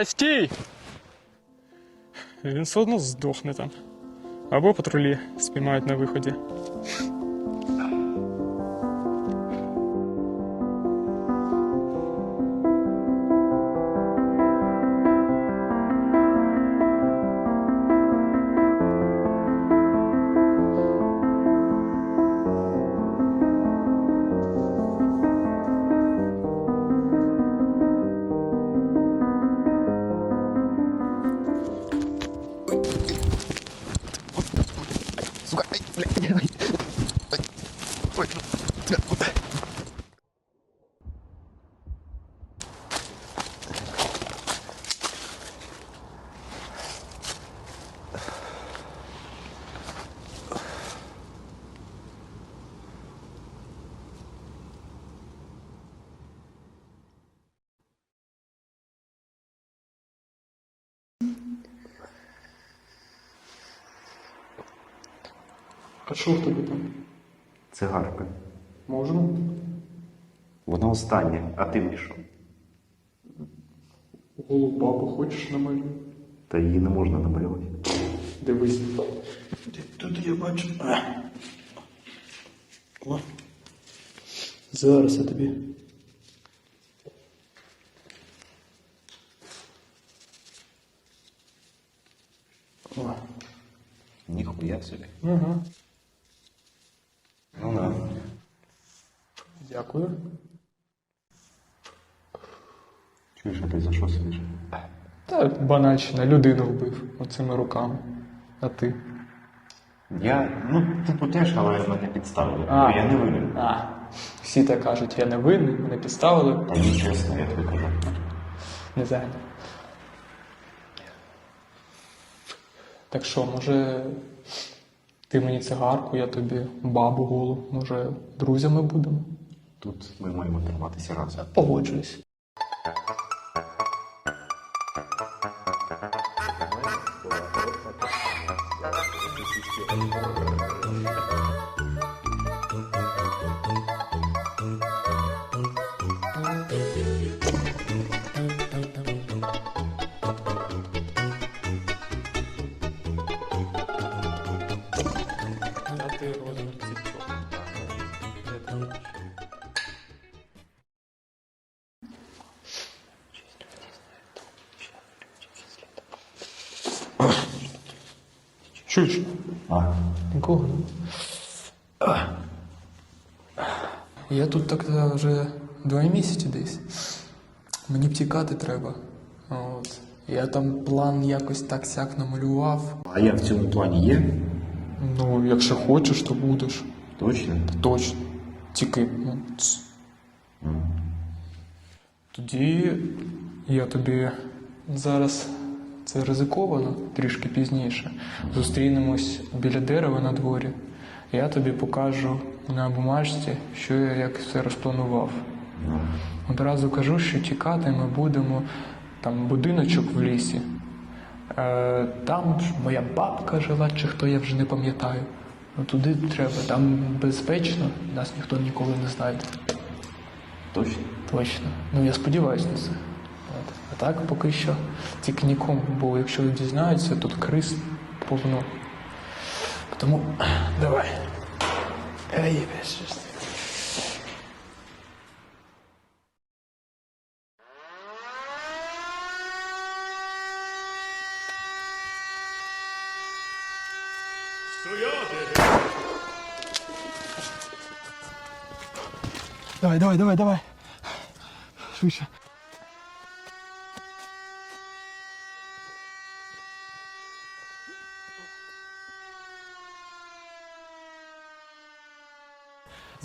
Та стій! Він все одно здохне там. Або патрулі спіймають на виході. А що в тебе там? Цигарка. Можна? Вона остання, а ти мені що? Голуб бабу хочеш намалюю? Та її не можна намалювати. Дивись. Тут я бачу. О. Зараз я тобі. Ніхуя собі. Ага. Ну да. Дякую. Чуєш, а ти за що сидиш? Та банальщина, людину вбив оцими руками. А ти? Я, ну, типу теж, але мене підставили. А. Я не винен. А, всі так кажуть, я не винний, мене підставили. Та ні, чесно, я тобі кажу. Не знаю. Так що, може, ти мені цигарку, я тобі бабу голу. Може, друзями будемо? Тут ми маємо триматися разом. Погоджуюсь. Чуч, А, нікого. Я тут так вже два місяці десь. Мені б тікати треба. От. Я там план якось так сяк намалював. а я в цьому плані є? Ну, якщо хочеш, то будеш. Точно? Точно. Тільки. Ну, ц. Тоді я тобі зараз це ризиковано трішки пізніше. Зустрінемось біля дерева на дворі. Я тобі покажу на бумажці, що я як все розпланував. Одразу кажу, що тікати ми будемо там будиночок в лісі. Е, там моя бабка жила, чи хто я вже не пам'ятаю. Ну туди треба, там безпечно, нас ніхто ніколи не знайде. Точно? Точно. Ну я сподіваюся на це. Так поки що тільки нікому, бо якщо дізнаються, тут криз повно. Тому давай. Давай, давай, давай, давай. Швидше.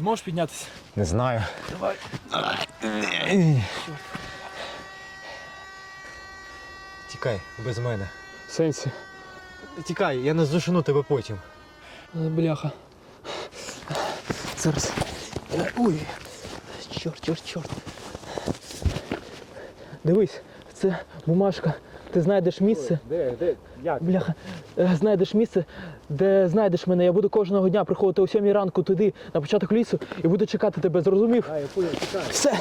Зможеш піднятися? Не знаю. Давай. Тікай без мене. В сенсі. Тікай, я не зушину тебе потім. Бляха. Зараз. Ой. Чорт, чорт, чорт. Дивись, це бумажка. Ти знайдеш місце. Де, де? Як? Бляха, е, знайдеш місце, де знайдеш мене. Я буду кожного дня приходити о 7 ранку туди, на початок лісу, і буду чекати тебе, зрозумів? А, я понял, тікай. Все.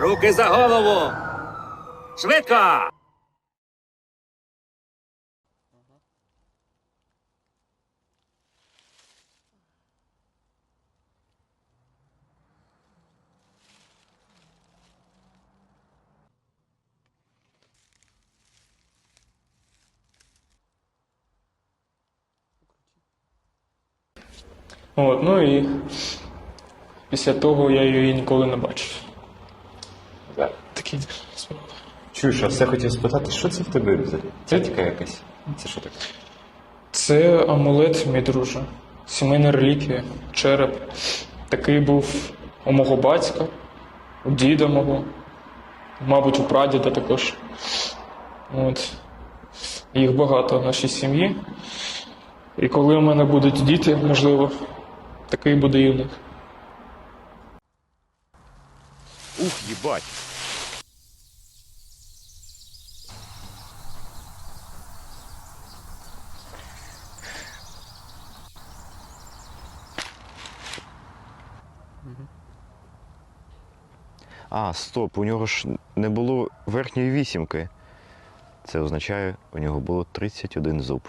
Руки за голову! Швидко! От, ну і після того я її ніколи не бачив. Такі справи. Чуєш, а все хотів спитати, що це в тебе за цятіка якась? Це що таке? Це амулет, мій друже. Сімейна реліквія, череп. Такий був у мого батька, у діда мого, мабуть, у прадіда також. От. Їх багато в нашій сім'ї. І коли у мене будуть діти, можливо, такий буде і. Ух, їбать. А, стоп, у нього ж не було верхньої вісімки. Це означає, у нього було 31 зуб.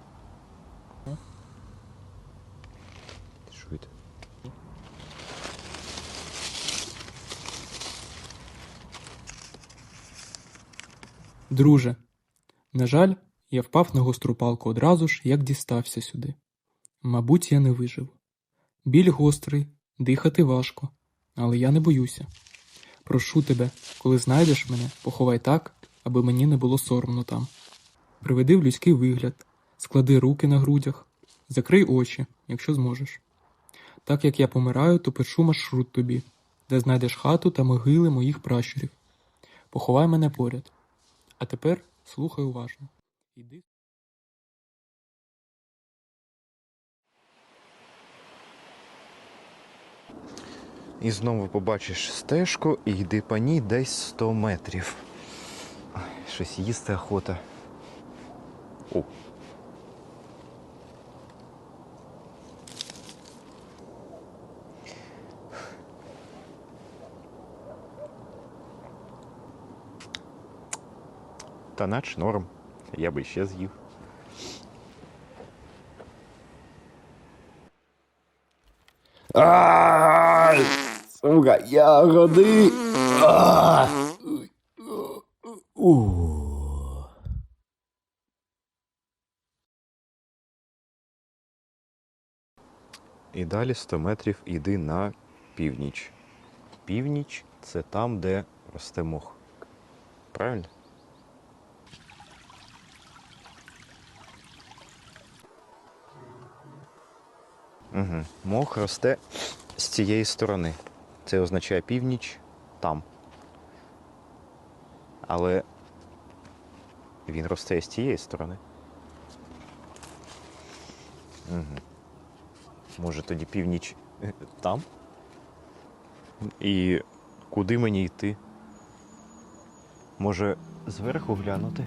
Друже, на жаль, я впав на гостру палку одразу ж, як дістався сюди. Мабуть, я не вижив. Біль гострий, дихати важко, але я не боюся. Прошу тебе, коли знайдеш мене, поховай так, аби мені не було соромно там. Приведи в людський вигляд, склади руки на грудях, закрий очі, якщо зможеш. Так як я помираю, то пишу маршрут тобі, де знайдеш хату та могили моїх пращурів. Поховай мене поряд. А тепер слухай уважно. Іди. І знову побачиш стежку і йди по ній десь 100 метрів. Щось їсти охота. О. Та нач норм. Я би ще з'їв. Сука, ягоди! А! І далі 100 метрів йди на північ. Північ це там, де росте мох. Правильно? Угу. Мох росте з цієї сторони. Це означає північ там. Але він росте з цієї сторони. Угу. Може тоді північ е, там? І куди мені йти? Може, зверху глянути?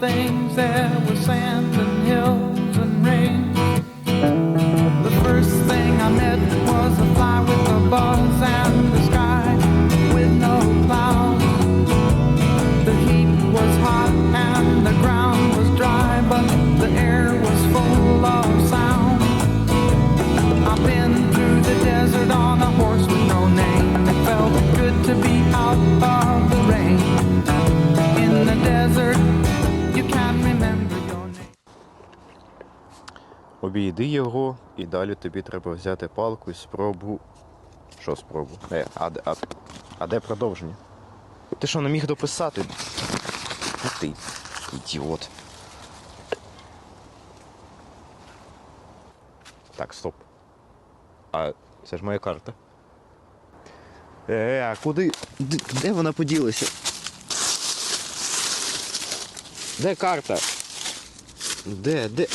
Things. There were sand and hills Обійди його і далі тобі треба взяти палку і спробу. Що спробу? Е, а, де- а, а де продовження? Ти що, не міг дописати? Ну Ти ідіот. Так, стоп. А це ж моя карта. Е, а куди? Де, де вона поділася? Де карта? Де, де?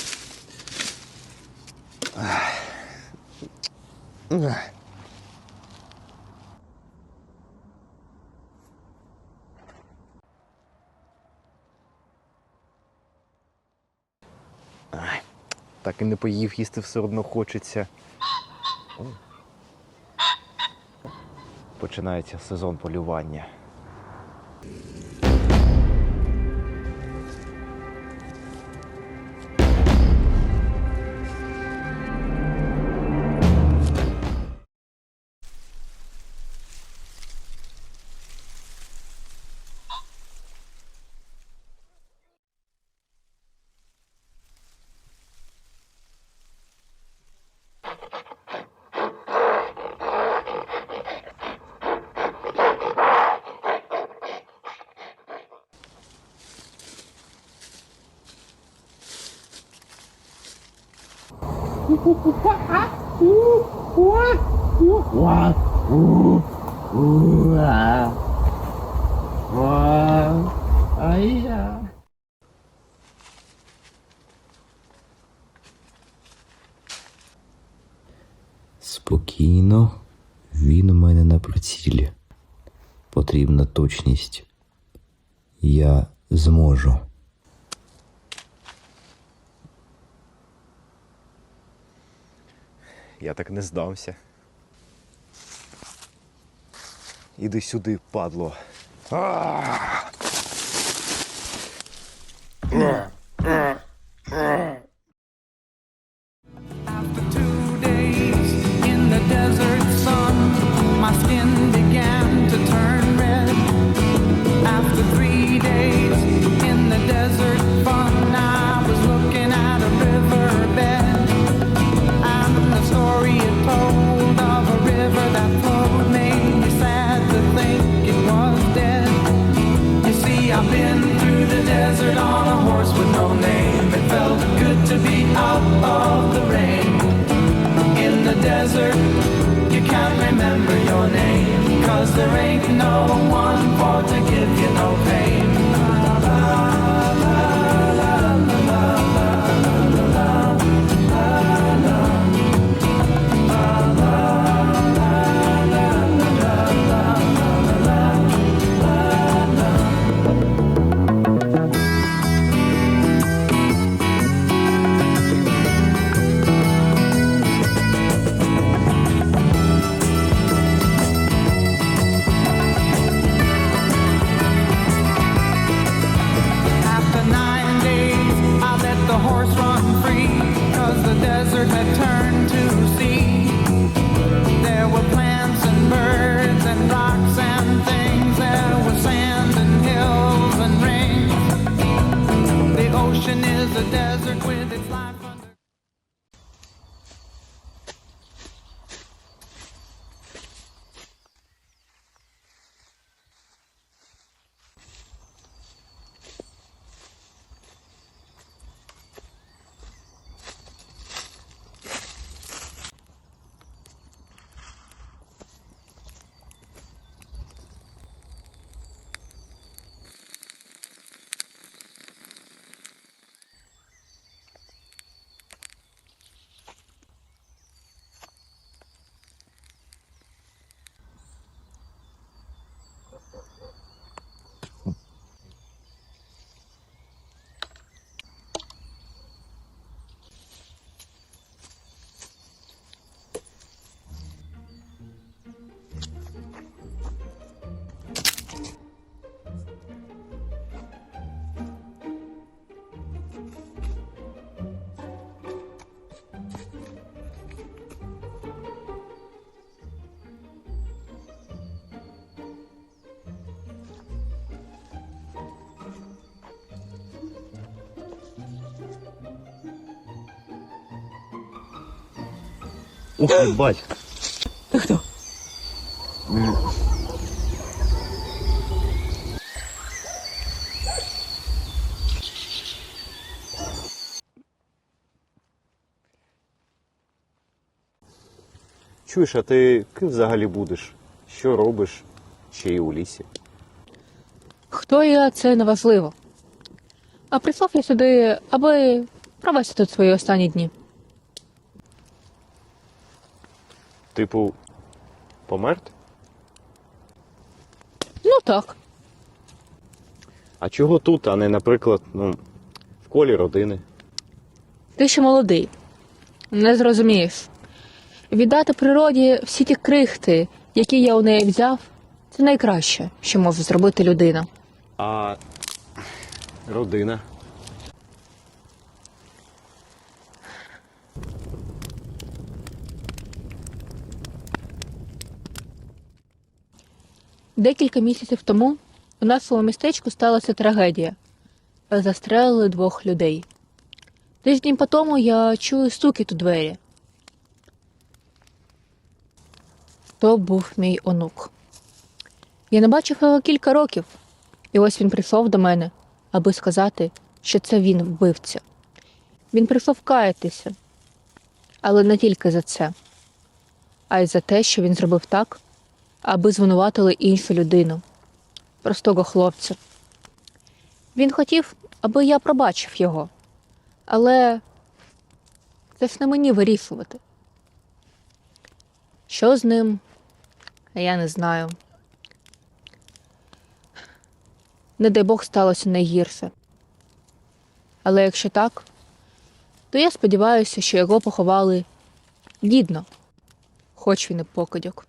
Так і не поїв, їсти все одно хочеться. О. Починається сезон полювання. Спокійно, він у мене на прицілі. Потрібна точність. Я зможу. Я так не здамся. Іди сюди, падло. After desert wind. Ух, ебать. Ти хто? Чуєш, а ти ким взагалі будеш? Що робиш? Ще й у лісі? Хто я, це неважливо. А прийшов я сюди, аби провести тут свої останні дні. Типу, померти? Ну так. А чого тут, а не, наприклад, ну, в колі родини? Ти ще молодий. Не зрозумієш. Віддати природі всі ті крихти, які я у неї взяв, це найкраще, що може зробити людина. А родина. Декілька місяців тому у нашому містечку сталася трагедія. Застрелили двох людей. Тиждень по тому я чую стукіт у двері. То був мій онук. Я не бачив його кілька років, і ось він прийшов до мене, аби сказати, що це він вбивця. Він прийшов каятися, але не тільки за це, а й за те, що він зробив так, аби звинуватили іншу людину, простого хлопця. Він хотів, аби я пробачив його, але це ж не мені вирішувати. Що з ним, я не знаю. Не дай Бог сталося найгірше. Але якщо так, то я сподіваюся, що його поховали гідно, хоч він і покидьок.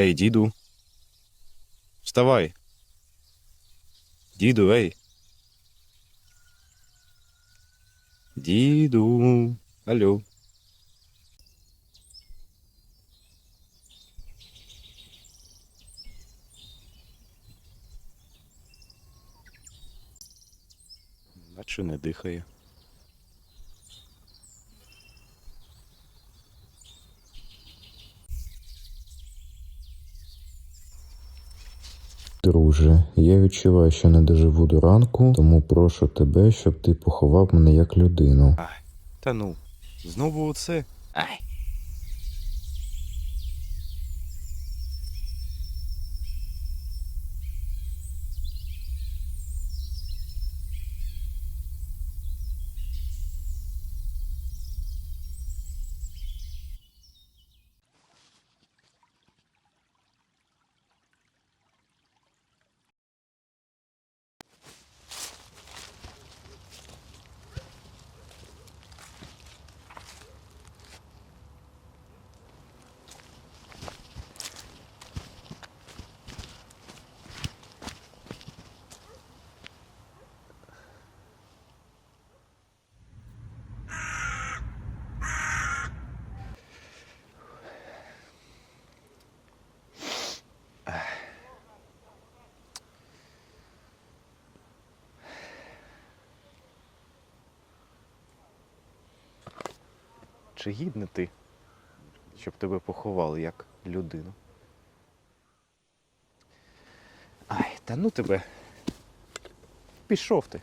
Ей, діду. Вставай. Діду, ей. Діду. Алло. Наче не дихає. Друже, я відчуваю, що не доживу до ранку, тому прошу тебе, щоб ти поховав мене як людину. Та ну, знову оце. Ай. Чи гідний ти, щоб тебе поховали як людину? Ай, та ну тебе. Пішов ти.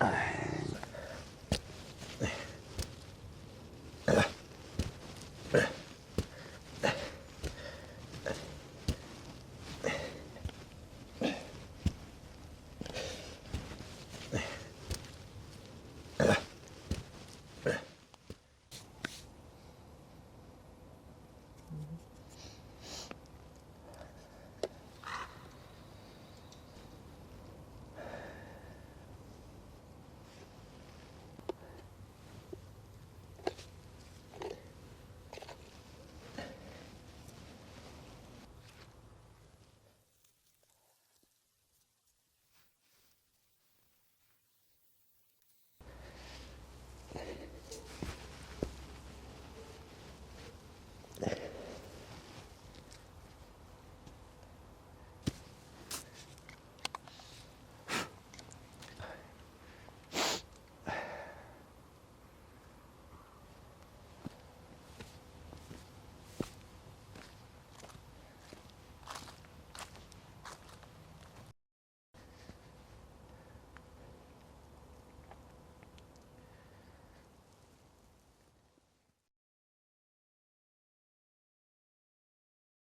Uh.